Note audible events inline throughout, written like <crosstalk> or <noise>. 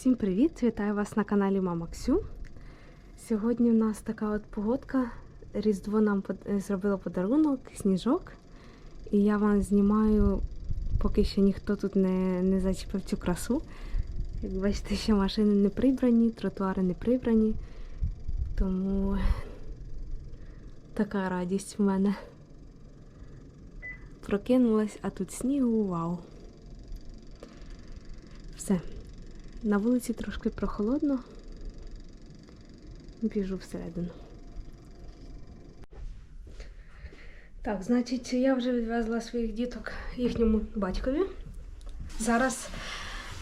Всім привіт! Вітаю вас на каналі Мама Ксю. Сьогодні у нас така от погодка. Різдво нам е, зробило подарунок, сніжок. І я вам знімаю, поки що ніхто тут не, не зачепив цю красу. Як бачите, ще машини не прибрані, тротуари не прибрані. Тому така радість в мене. Прокинулась, а тут снігу, вау. Все. На вулиці трошки прохолодно. Біжу всередину. Так, значить, я вже відвезла своїх діток їхньому батькові. Зараз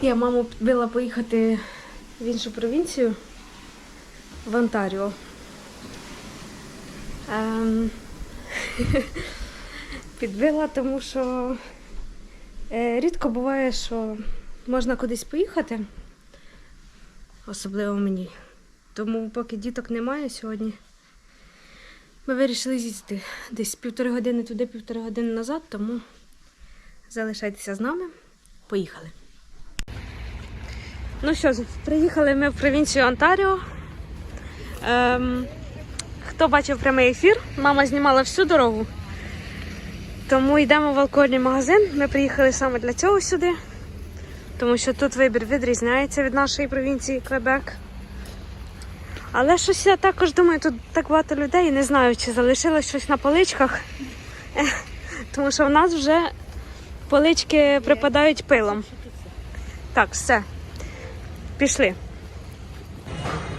я маму підбила поїхати в іншу провінцію в Онтаріо. Ем... <laughs> Підбила, тому що е, рідко буває, що можна кудись поїхати, особливо мені. Тому поки діток немає сьогодні, ми вирішили з'їздити десь півтори години туди, півтори години назад, тому залишайтеся з нами. Поїхали. Ну що ж, приїхали ми в провінцію Онтаріо. Ем, хто бачив прямий ефір, мама знімала всю дорогу. Тому йдемо в алкогольний магазин. Ми приїхали саме для цього сюди тому що тут вибір відрізняється від нашої провінції Квебек. Але щось я також думаю, тут так багато людей не знаю, чи залишилось щось на поличках. Тому що в нас вже полички припадають пилом. Так, все. Пішли.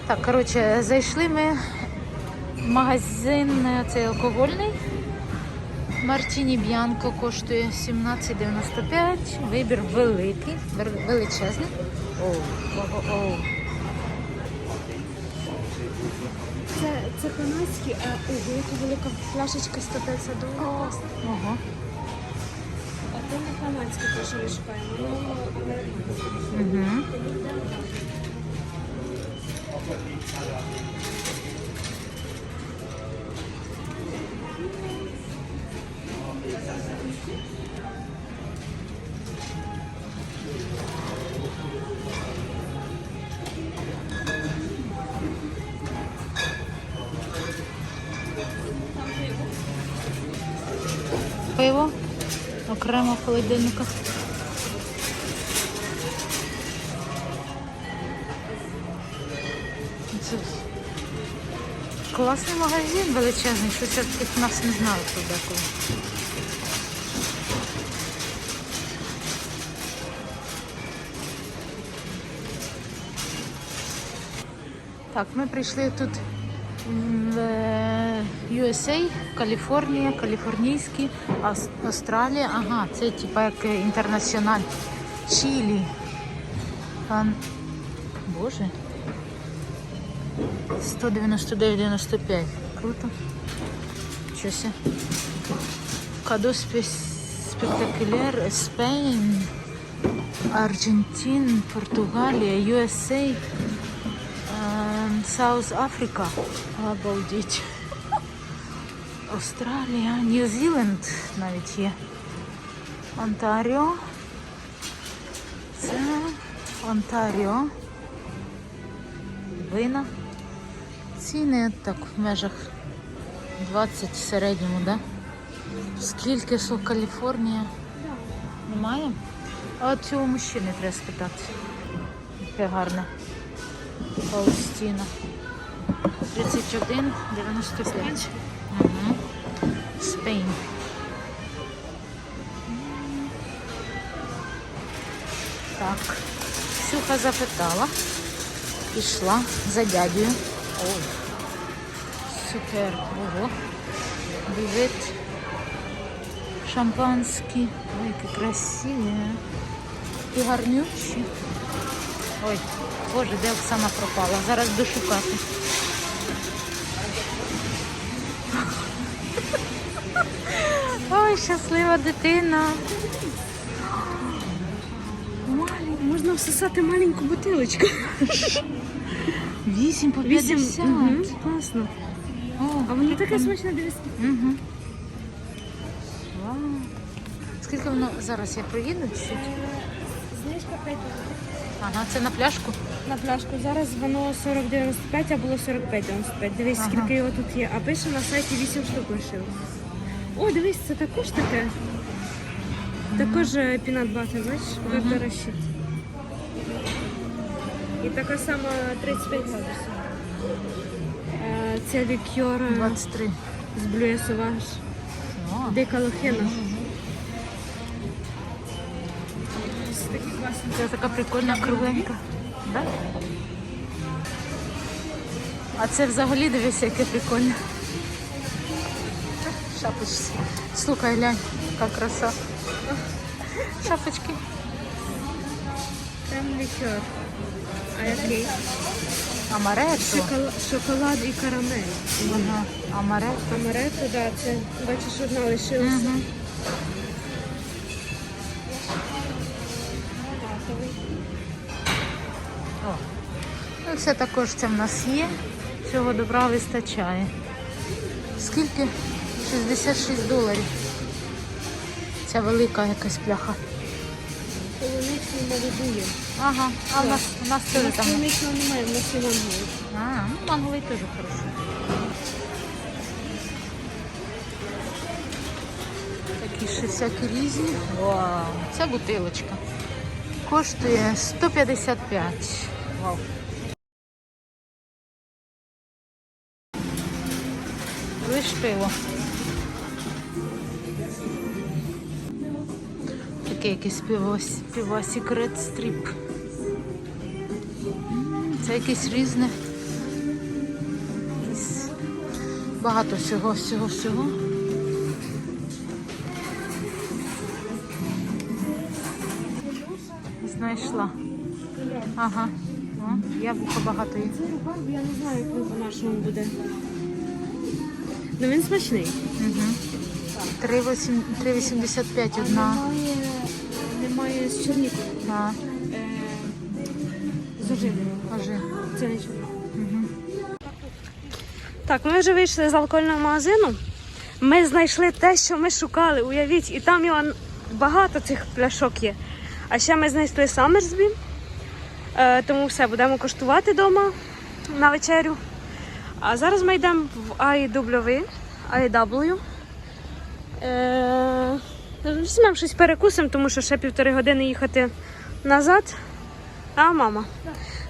Так, коротше, зайшли ми в магазин е, цей алкогольний. Мартіні Б'янко коштує 17,95. Вибір великий, величезний. Оу, о, о, о. Це, це канадські, а ого, яка велика пляшечка 150 доларів. Ого. А це не канадське, те, що шукаємо. Угу. Окремо в холодильниках. Це класний магазин величезний, щось я таких нас не знаю тут деколи. Так, ми прийшли тут USA, Каліфорнія, каліфорнійський, Ас- Австралія. Ага, це типа як інтернаціональ. Чилі. Пан... Боже. 199,95. Круто. Щось. Кадо спектакуляр, Спейн, Аргентин, Португалія, USA, ем, Саус Африка. Обалдеть. Австралія, Нью-Зіленд навіть є. Онтаріо. Це Онтаріо. Вина. Ціни так в межах 20 в середньому, да? Скільки що Каліфорнія? Немає? А цього мужчини треба спитати. Яке гарне. Палестина. 31, 95. Spain. Так, Ксюха запитала, пішла за дядю. Ой, супер, ого. Бювет шампанський. Ой, які красиві. І гарнючі. Ой, боже, де Оксана пропала. Зараз дошукати. Щаслива дитина. можна всосати маленьку бутилочку. 8 по 50. Вісім. Мгм, Класно. О, А воно таке смачне, дивись. Угу. Вау. Скільки воно зараз я проїду чуть? Знижка 5. Ага, це на пляшку. На пляшку. Зараз воно 40,95, а було 45,95. Дивись, скільки його тут є. А пише на сайті 8 штук лишилось. О, дивись, це також таке. Також е, пінат батер, бачиш, вибора щит. І така сама 35 градусів. Е, Це лікьор е, 23. з Блює Саваж. О, Дика лохина. Ось такі класні. це така прикольна кругленька. Да? А це взагалі дивись, яке прикольне. Слухай, глянь, яка краса. Шапочки. Там лікьор. А який? Амаретто. Шоколад, шоколад і карамель. Ага. Амаретто. Амаретто, да, це бачиш, одна лишилася. Угу. О. Ну, це також це в нас є. Цього добра вистачає. Скільки? 66 доларів. Ця велика якась пляха. Ага, а в нас, у нас теж там. полуничного немає, в нас є манго. А, ну манговий теж хороший. Такі ще всякі різні. Вау, ця бутилочка. Коштує 155. Вау. Лиш пиво. Таке якесь пиво, пиво Secret Strip. Це якесь різне. Багато всього, всього, всього. Знайшла. Ага. О, яблука багато є. Це рубар, я не знаю, як він по-нашому буде. Ну він смачний. Угу. 3,85 одна. З чорнікою. А, Е, з ожиною. кажи. Це не. Угу. Так, ми вже вийшли з алкогольного магазину. Ми знайшли те, що ми шукали. Уявіть, і там його багато цих пляшок є. А ще ми знайшли Саммерсбі. Е, тому все, будемо коштувати вдома на вечерю. А зараз ми йдемо в IW. IW. Е, візьмемо щось перекусимо, тому що ще півтори години їхати назад. А, мама.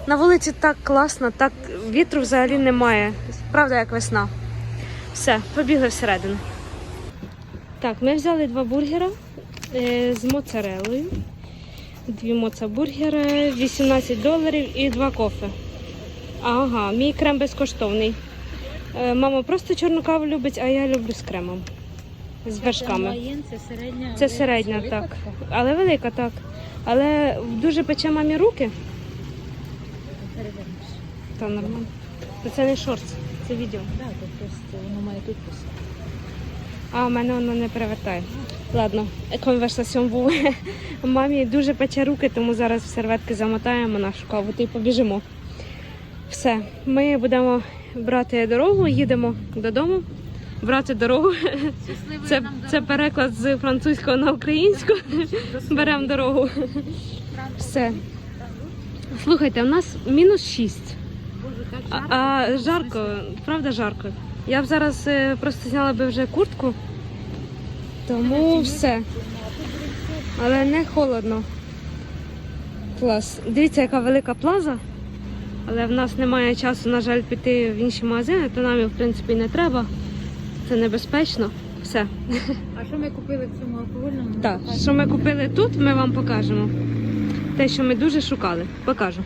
На вулиці так класно, так вітру взагалі немає. Правда, як весна. Все, побігли всередину. Так, ми взяли два бургера е, з моцарелою. Дві моцабургери, 18 доларів і два кофе. Ага, мій крем безкоштовний. Е, мама просто чорну каву любить, а я люблю з кремом. З вершками. Це середня. Це середня, так. Але велика, так. Але дуже пече мамі руки. Та нормально. Це не шорт, це відео. Так, просто воно має тут писати. А в мене воно не перевертає. Ладно, конверсаціон був. <laughs> Мамі дуже пече руки, тому зараз в серветки замотаємо нашу каву й побіжимо. Все, ми будемо брати дорогу, їдемо додому. Брати дорогу. Це, це переклад з французького на українську. Беремо дорогу. Все. Слухайте, у нас мінус 6. А, а жарко, правда жарко. Я б зараз е, просто зняла би вже куртку, тому все. Але не холодно. Клас. Дивіться, яка велика плаза. Але в нас немає часу, на жаль, піти в інші магазини, то нам в принципі не треба. Це небезпечно. Все. А що ми купили в цьому алкогольному? Так, що ми купили тут, ми вам покажемо. Те, що ми дуже шукали. Покажу.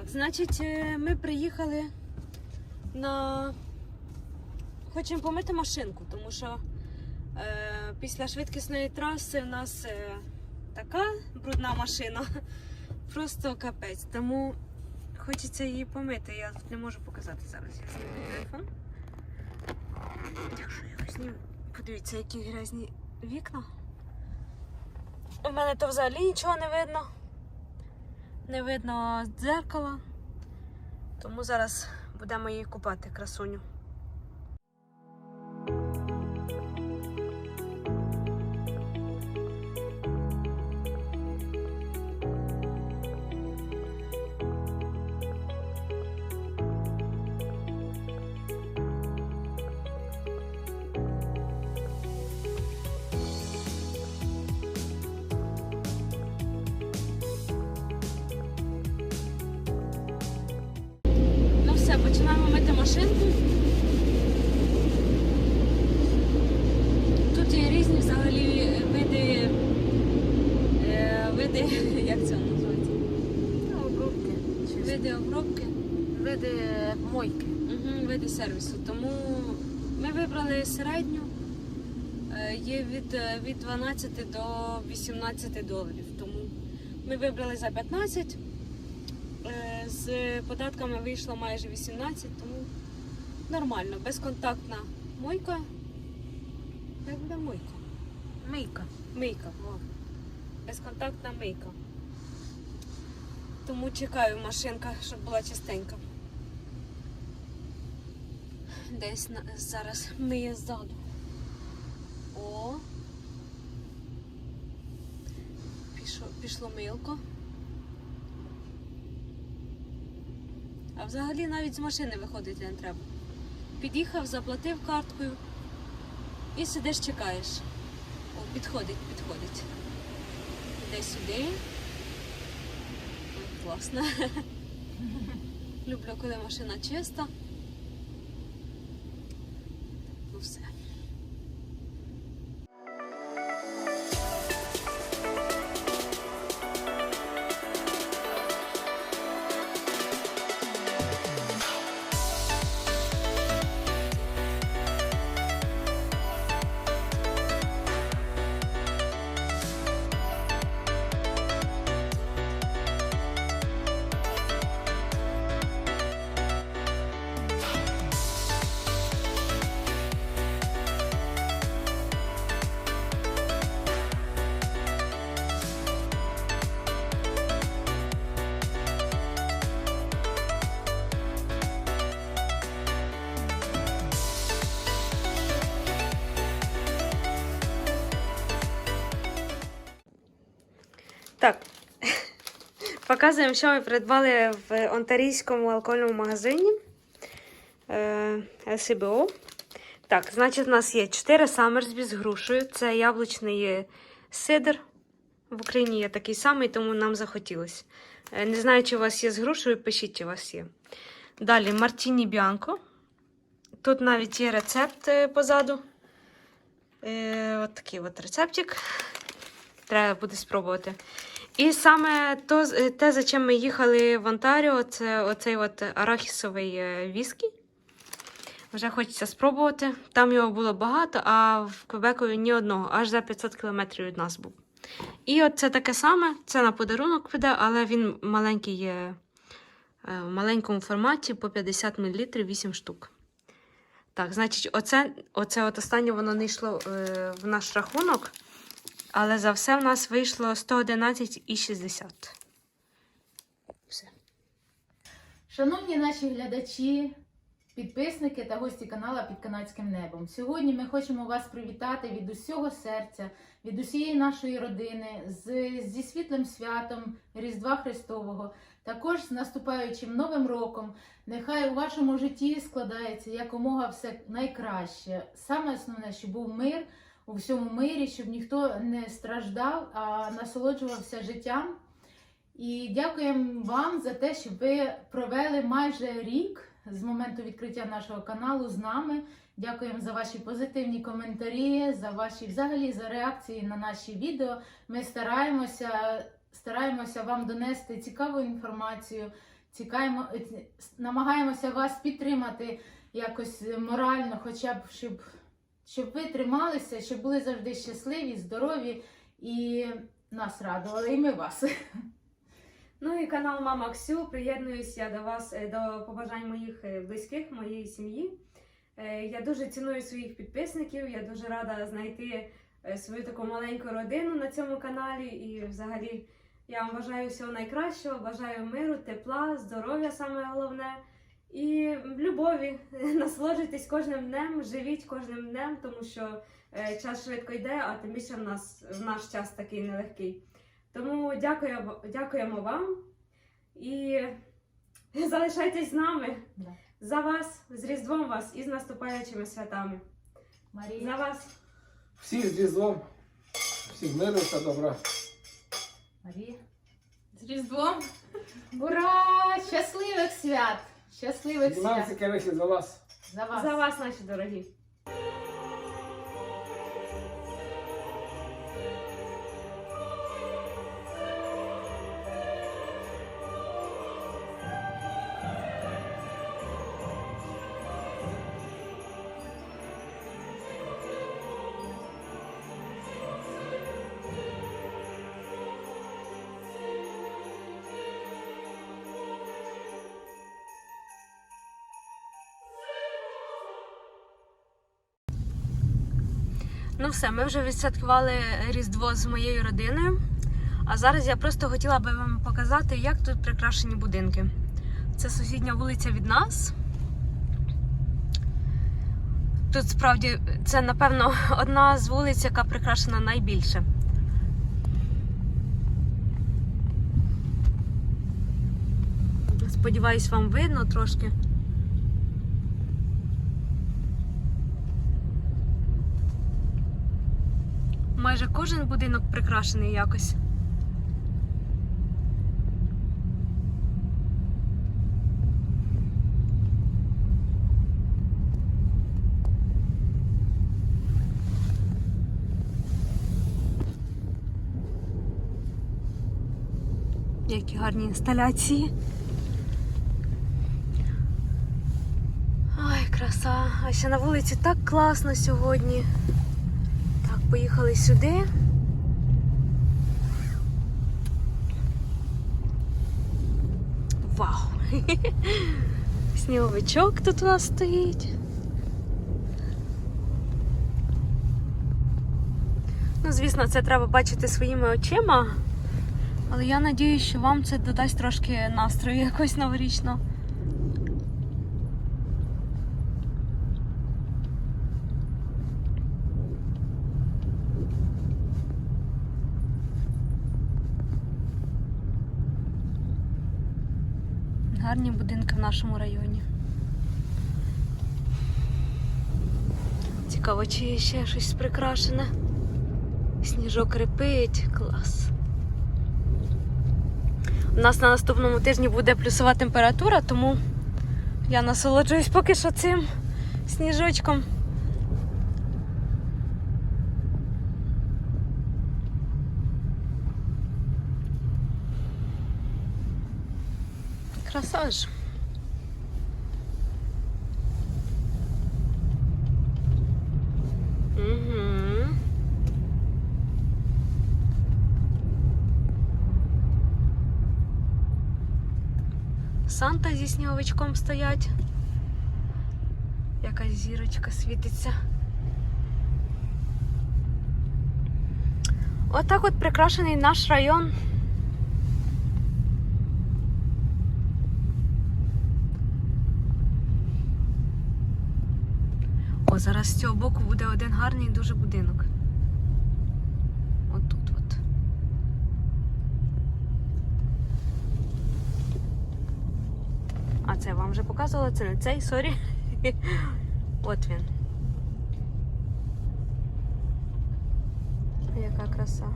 Так, значить, е, ми приїхали на. Хочемо помити машинку, тому що е, після швидкісної траси в нас е, така брудна машина. <laughs> Просто капець. Тому хочеться її помити. Я не можу показати зараз. Я зніму телефон. Якщо я його зніму. Подивіться, які грязні вікна. У мене то взагалі нічого не видно. Не видно дзеркала. Тому зараз будемо її купати, красуню. Угу, види сервісу. Тому ми вибрали середню. Е, Є від, е, від 12 до 18 доларів. Тому ми вибрали за 15. Е, З податками вийшло майже 18, тому нормально. Безконтактна мойка. Як буде мойка? Мийка. Мийка. О. Безконтактна мийка. Тому чекаю машинка, щоб була чистенька. Десь зараз миє ззаду. О. Пішло, пішло милко. А взагалі навіть з машини виходити не треба. Під'їхав, заплатив карткою і сидиш, чекаєш. О, підходить, підходить. Іде сюди. Класно. <laughs> Люблю, коли машина чиста. Ну все. Показуємо, що ми придбали в онтарійському алкогольному магазині е, СІБО. Так, значить, у нас є 4 самерсбі з грушею. Це яблучний сидр. В Україні є такий самий, тому нам захотілося. Е, Не знаю, чи у вас є з грушею, пишіть, чи у вас є. Далі Мартіні Біанко. Тут навіть є рецепт е, позаду. Е, от такий от рецептик. Треба буде спробувати. І саме то, те, за чим ми їхали в Онтаріо, це оцей от арахісовий е, віскі. Вже хочеться спробувати. Там його було багато, а в Квебекові ні одного, аж за 500 кілометрів від нас був. І от це таке саме, це на подарунок піде, але він маленький є е, в маленькому форматі по 50 мл 8 штук. Так, значить, оце, оце от останнє воно не йшло е, в наш рахунок. Але за все в нас вийшло 111,60. Все. Шановні наші глядачі, підписники та гості канала під канадським небом. Сьогодні ми хочемо вас привітати від усього серця, від усієї нашої родини з, зі світлим святом Різдва Христового. Також з наступаючим Новим роком. Нехай у вашому житті складається якомога все найкраще. Саме основне, щоб був мир у всьому мирі, щоб ніхто не страждав, а насолоджувався життям. І дякуємо вам за те, що ви провели майже рік з моменту відкриття нашого каналу з нами. Дякуємо за ваші позитивні коментарі, за ваші взагалі за реакції на наші відео. Ми стараємося, стараємося вам донести цікаву інформацію, Цікаємо, намагаємося вас підтримати якось морально, хоча б щоб, щоб ви трималися, щоб були завжди щасливі, здорові і нас радували, і ми вас. Ну і канал Мама Ксю. Приєднуюся до вас е, до побажань моїх е, близьких, моєї сім'ї. Е, Я дуже ціную своїх підписників. Я дуже рада знайти свою таку маленьку родину на цьому каналі. І взагалі я вам бажаю всього найкращого, бажаю миру, тепла, здоров'я саме головне. І любові. <laughs> Насолоджуйтесь кожним днем, живіть кожним днем, тому що е, час швидко йде, а тим більше в нас в наш час такий нелегкий. Тому дякую, дякуємо вам і <laughs> залишайтесь з нами. Да. За вас, з Різдвом вас і з наступаючими святами. За Марія. вас. Всіх з Різдвом, всіх миру та добра. Марія. З Різдвом. Ура! Щасливих свят! Щасливих свят! цікавіше за вас. За вас! За вас, наші дорогі. Ну все, ми вже відсвяткували Різдво з моєю родиною. А зараз я просто хотіла би вам показати, як тут прикрашені будинки. Це сусідня вулиця від нас. Тут справді це, напевно, <laughs> одна з вулиць, яка прикрашена найбільше. Сподіваюсь, вам видно трошки. Майже кожен будинок прикрашений якось. Які гарні інсталяції. Ой, краса. А ще на вулиці так класно сьогодні. Поїхали сюди. Вау! <laughs> Сніговичок тут у нас стоїть. Ну, звісно, це треба бачити своїми очима. Але я надіюсь, що вам це додасть трошки настрою якось новорічного. Гарні будинки в нашому районі. Цікаво, чи є ще щось прикрашене. Сніжок репить, клас. У нас на наступному тижні буде плюсова температура, тому я насолоджуюсь поки що цим сніжочком. Краса ж. Угу. Санта зі сніговичком стоять. Якась зірочка світиться. Отак от прикрашений наш район. Зараз з цього боку буде один гарний дуже будинок. Отут от. А це вам вже показувала, це не цей, сорі. <laughs> От він. Яка краса.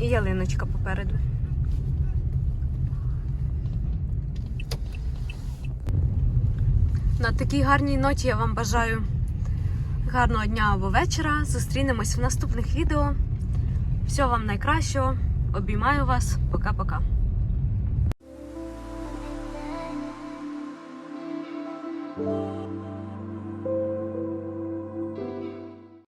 І ялиночка попереду. На такій гарній ноті я вам бажаю гарного дня або вечора. Зустрінемось в наступних відео. Всього вам найкращого. Обіймаю вас. Пока-пока.